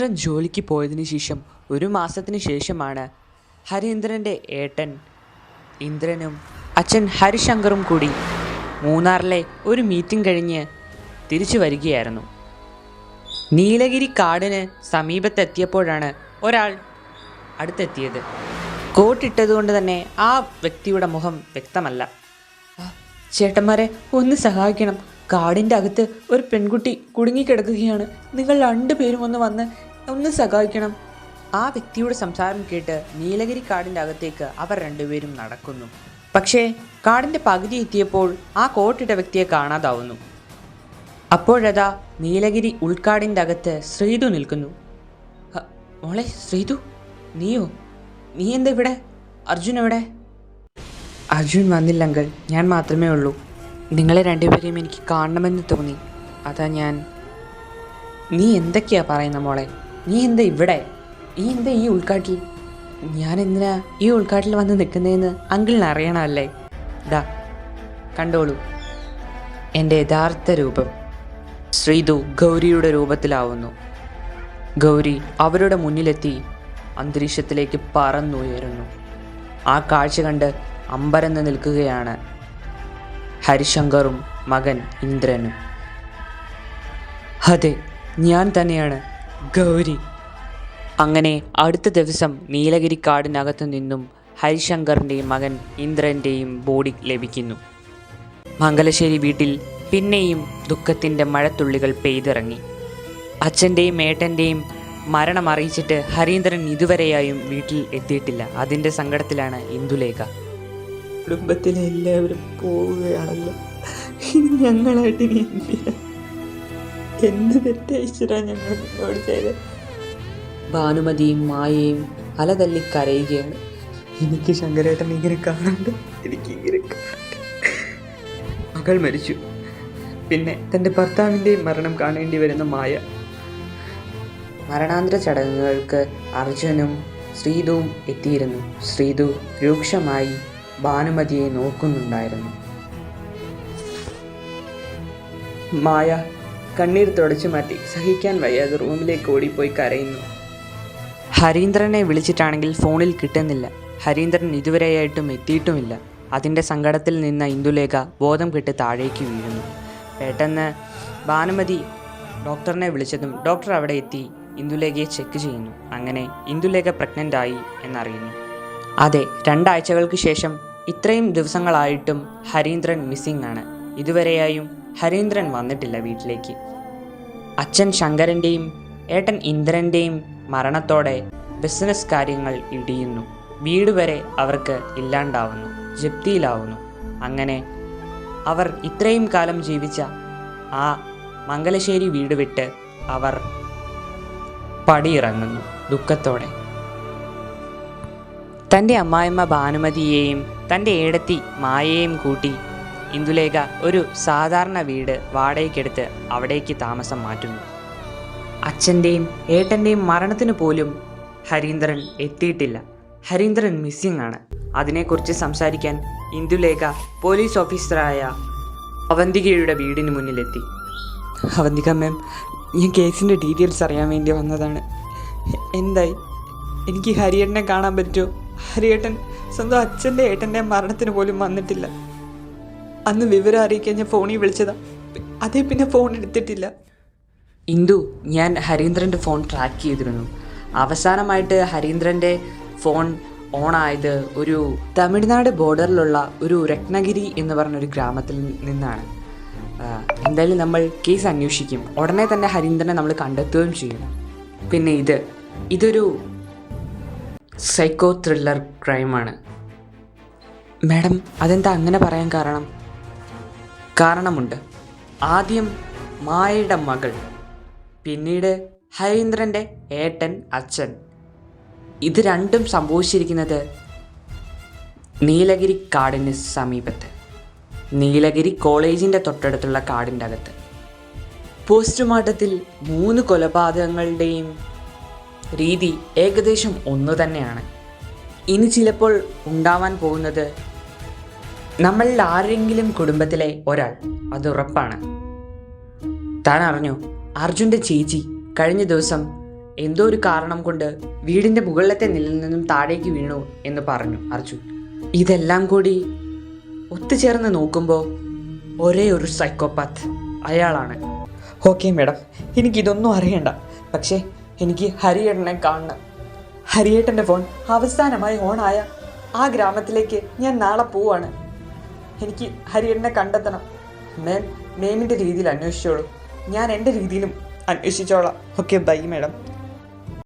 ഹരീന്ദ്രൻ ജോലിക്ക് പോയതിനു ശേഷം ഒരു മാസത്തിന് ശേഷമാണ് ഹരീന്ദ്രന്റെ ഏട്ടൻ ഇന്ദ്രനും അച്ഛൻ ഹരിശങ്കറും കൂടി മൂന്നാറിലെ ഒരു മീറ്റിംഗ് കഴിഞ്ഞ് തിരിച്ചു വരികയായിരുന്നു. നീലഗിരി കാടിന് സമീപത്തെത്തിയപ്പോഴാണ് ഒരാൾ അടുത്തെത്തിയത്. കോട്ടിട്ടതുകൊണ്ട് തന്നെ ആ വ്യക്തിയുടെ മുഖം വ്യക്തമല്ല. ചേട്ടന്മാരെ ഒന്ന് സഹായിക്കണം. കാടിന്റെ അകത്ത് ഒരു പെൺകുട്ടി കുടുങ്ങിക്കിടക്കുകയാണ്. നിങ്ങൾ രണ്ടുപേരും ഒന്ന് വന്ന് ഒന്ന് സഹായിക്കണം. ആ വ്യക്തിയുടെ സംസാരം കേട്ട് നീലഗിരി കാടിന്റെ അകത്തേക്ക് അവർ രണ്ടുപേരും നടക്കുന്നു. പക്ഷേ കാടിന്റെ പകുതി എത്തിയപ്പോൾ ആ കോട്ടിട്ട വ്യക്തിയെ കാണാതാവുന്നു. അപ്പോഴതാ നീലഗിരി ഉൾക്കാടിന്റെ അകത്ത് ശ്രീതു നിൽക്കുന്നു. മോളെ ശ്രീതു നീയോ? നീ എന്താ ഇവിടെ? അർജുൻ എവിടെ? അർജുൻ വന്നില്ലെങ്കിൽ ഞാൻ മാത്രമേ ഉള്ളൂ. നിങ്ങളെ രണ്ടുപേരെയും എനിക്ക് കാണണമെന്ന് തോന്നി. അതാ ഞാൻ. നീ എന്തൊക്കെയാ പറയുന്ന മോളെ? നീ എന്താ ഇവിടെ? നീ എന്താ ഈ ഉൾക്കാട്ടിൽ? ഞാൻ എന്തിനാ ഈ ഉൾക്കാട്ടിൽ വന്ന് നിൽക്കുന്നതെന്ന് അങ്കിളിന് അറിയണമല്ലേ? ദാ കണ്ടോളൂ. എന്റെ യഥാർത്ഥ രൂപം ശ്രീതു ഗൗരിയുടെ രൂപത്തിലാവുന്നു. ഗൗരി അവരുടെ മുന്നിലെത്തി അന്തരീക്ഷത്തിലേക്ക് പറന്നുയരുന്നു. ആ കാഴ്ച കണ്ട് അമ്പരന്ന് നിൽക്കുകയാണ് ഹരിശങ്കറും മകൻ ഇന്ദ്രനും. അതെ ഞാൻ തന്നെയാണ് ഗൗരി. അങ്ങനെ അടുത്ത ദിവസം നീലഗിരി കാടിനകത്തു നിന്നും ഹരിശങ്കറിന്റെയും മകൻ ഇന്ദ്രന്റെയും ബോഡി ലഭിക്കുന്നു. മംഗലശ്ശേരി വീട്ടിൽ പിന്നെയും ദുഃഖത്തിന്റെ മഴത്തുള്ളികൾ പെയ്തിറങ്ങി. അച്ഛന്റെയും ഏട്ടന്റെയും മരണം അറിയിച്ചിട്ട് ഹരീന്ദ്രൻ ഇതുവരെയായും വീട്ടിൽ എത്തിയിട്ടില്ല. അതിന്റെ സങ്കടത്തിലാണ് ഇന്ദുലേഖ. കുടുംബത്തിലെ എല്ലാവരും പോവുകയാണല്ലോ. ഇനി ഞങ്ങളായിട്ട് ഇനി എന്ത് തെറ്റയച്ചിട്ടാ ഞങ്ങൾ നിന്നോട് ചെയ്ത്? ഭാനുമതിയും മായയും അലതല്ലി കരയുകയാണ്. എനിക്ക് ശങ്കരേട്ടൻ ഇങ്ങനെ കാണണ്ട് എനിക്ക് ഇങ്ങനെ മകൾ മരിച്ചു. പിന്നെ തന്റെ ഭർത്താവിന്റെയും മരണം കാണേണ്ടി വരുന്ന മായ. മരണാന്തര ചടങ്ങുകൾക്ക് അർജുനും ശ്രീതുവും എത്തിയിരുന്നു. ശ്രീതു രൂക്ഷമായി ഭാനുമതിയെ നോക്കുന്നുണ്ടായിരുന്നു. മായ കണ്ണീർ തുടച്ചു മാറ്റി സഹിക്കാൻ വയ്യാതെ റൂമിലേക്ക് ഓടിപ്പോയി കരയുന്നു. ഹരീന്ദ്രനെ വിളിച്ചിട്ടാണെങ്കിൽ ഫോണിൽ കിട്ടുന്നില്ല. ഹരീന്ദ്രൻ ഇതുവരെയായിട്ടും എത്തിയിട്ടുമില്ല. അതിന്റെ സങ്കടത്തിൽ നിന്ന ഇന്ദുലേഖ ബോധം കെട്ട് താഴേക്ക് വീഴുന്നു. പെട്ടെന്ന് ഭാനുമതി ഡോക്ടറിനെ വിളിച്ചതും ഡോക്ടർ അവിടെ എത്തി ഇന്ദുലേഖയെ ചെക്ക് ചെയ്യുന്നു. അങ്ങനെ ഇന്ദുലേഖ പ്രഗ്നന്റ് ആയി എന്നറിയുന്നു. അതെ രണ്ടാഴ്ചകൾക്ക് ശേഷം ഇത്രയും ദിവസങ്ങളായിട്ടും ഹരീന്ദ്രൻ മിസ്സിംഗ് ആണ്. ഇതുവരെയായും ഹരീന്ദ്രൻ വന്നിട്ടില്ല വീട്ടിലേക്ക്. അച്ഛൻ ശങ്കരന്റെയും ഏട്ടൻ ഇന്ദ്രന്റെയും മരണത്തോടെ ബിസിനസ് കാര്യങ്ങൾ ഇടിയുന്നു. വീട് വരെ അവർക്ക് ഇല്ലാണ്ടാവുന്നു ജപ്തിയിലാവുന്നു. അങ്ങനെ അവർ ഇത്രയും കാലം ജീവിച്ച ആ മംഗലശ്ശേരി വീട് വിട്ട് അവർ പടിയിറങ്ങുന്നു ദുഃഖത്തോടെ. തന്റെ അമ്മായിമ്മ ഭാനുമതിയെയും തന്റെ ഏടത്തി മായയെയും കൂട്ടി ഇന്ദുലേഖ ഒരു സാധാരണ വീട് വാടകയ്ക്കെടുത്ത് അവിടേക്ക് താമസം മാറ്റുന്നു. അച്ഛന്റെയും ഏട്ടന്റെയും മരണത്തിന് പോലും ഹരീന്ദ്രൻ എത്തിയിട്ടില്ല. ഹരീന്ദ്രൻ മിസ്സിംഗ് ആണ്. അതിനെക്കുറിച്ച് സംസാരിക്കാൻ ഇന്ദുലേഖ പോലീസ് ഓഫീസറായ അവന്തികയുടെ വീടിന് മുന്നിലെത്തി. അവന്തിക മാം ഞാൻ കേസിന്റെ ഡീറ്റെയിൽസ് അറിയാൻ വേണ്ടി വന്നതാണ്. എന്തായി? എനിക്ക് ഹരിയേട്ടനെ കാണാൻ പറ്റുമോ? ഹരിയേട്ടൻ സ്വന്തം അച്ഛന്റെ ഏട്ടന്റെ മരണത്തിന് പോലും വന്നിട്ടില്ല. അന്ന് വിവരം അറിയിക്കാൻ ഞാൻ ഫോണിൽ വിളിച്ചതാ. അതേ പിന്നെ ഫോൺ എടുത്തിട്ടില്ല. ഇന്ദു ഞാൻ ഹരീന്ദ്രന്റെ ഫോൺ ട്രാക്ക് ചെയ്തിരുന്നു. അവസാനമായിട്ട് ഹരീന്ദ്രന്റെ ഫോൺ ഓൺ ആയത് ഒരു തമിഴ്നാട് ബോർഡറിലുള്ള ഒരു രത്നഗിരി എന്ന് പറഞ്ഞൊരു ഗ്രാമത്തിൽ നിന്നാണ്. എന്തായാലും നമ്മൾ കേസ് അന്വേഷിക്കും. ഉടനെ തന്നെ ഹരീന്ദ്രനെ നമ്മൾ കണ്ടെത്തുകയും ചെയ്യും. പിന്നെ ഇത് ഇതൊരു സൈക്കോ ത്രില്ലർ ക്രൈമാണ് മാഡം അതെന്താ അങ്ങനെ പറയാൻ കാരണം? കാരണമുണ്ട്. ആദ്യം മായയുടെ മകൾ പിന്നീട് ഹരീന്ദ്രന്റെ ഏട്ടൻ അച്ഛൻ. ഇത് രണ്ടും സംഭവിച്ചിരിക്കുന്നത് നീലഗിരി കാടിന് സമീപത്ത്. നീലഗിരി കോളേജിന്റെ തൊട്ടടുത്തുള്ള കാടിന്റെ അകത്ത്. പോസ്റ്റ്മോർട്ടത്തിൽ മൂന്ന് കൊലപാതകങ്ങളുടെയും രീതി ഏകദേശം ഒന്ന് തന്നെയാണ്. ഇനി ചിലപ്പോൾ ഉണ്ടാവാൻ പോകുന്നത് നമ്മളിൽ ആരെങ്കിലും കുടുംബത്തിലെ ഒരാൾ അത് ഉറപ്പാണ്. താൻ അറിഞ്ഞു അർജുന്റെ ചേച്ചി കഴിഞ്ഞ ദിവസം എന്തോ ഒരു കാരണം കൊണ്ട് വീടിന്റെ മുകളിലത്തെ നിലയിൽ നിന്നും താഴേക്ക് വീണു എന്ന് പറഞ്ഞു അർജുൻ. ഇതെല്ലാം കൂടി ഒത്തുചേർന്ന് നോക്കുമ്പോൾ ഒരേ ഒരു സൈക്കോപാത്ത് അയാളാണ്. ഓക്കെ മാഡം എനിക്കിതൊന്നും അറിയണ്ട. പക്ഷേ എനിക്ക് ഹരിയേട്ടനെ കാണണം. ഹരിയേട്ടന്റെ ഫോൺ അവസാനമായി ഓണായ ആ ഗ്രാമത്തിലേക്ക് ഞാൻ നാളെ പോവാണ്. എനിക്ക് ഹരിയേട്ടനെ കണ്ടെത്തണം. മാം മേമിന്റെ രീതിയിൽ അന്വേഷിച്ചോളൂ. ഞാൻ എന്റെ രീതിയിലും അന്വേഷിച്ചോളാം. Okay bye madam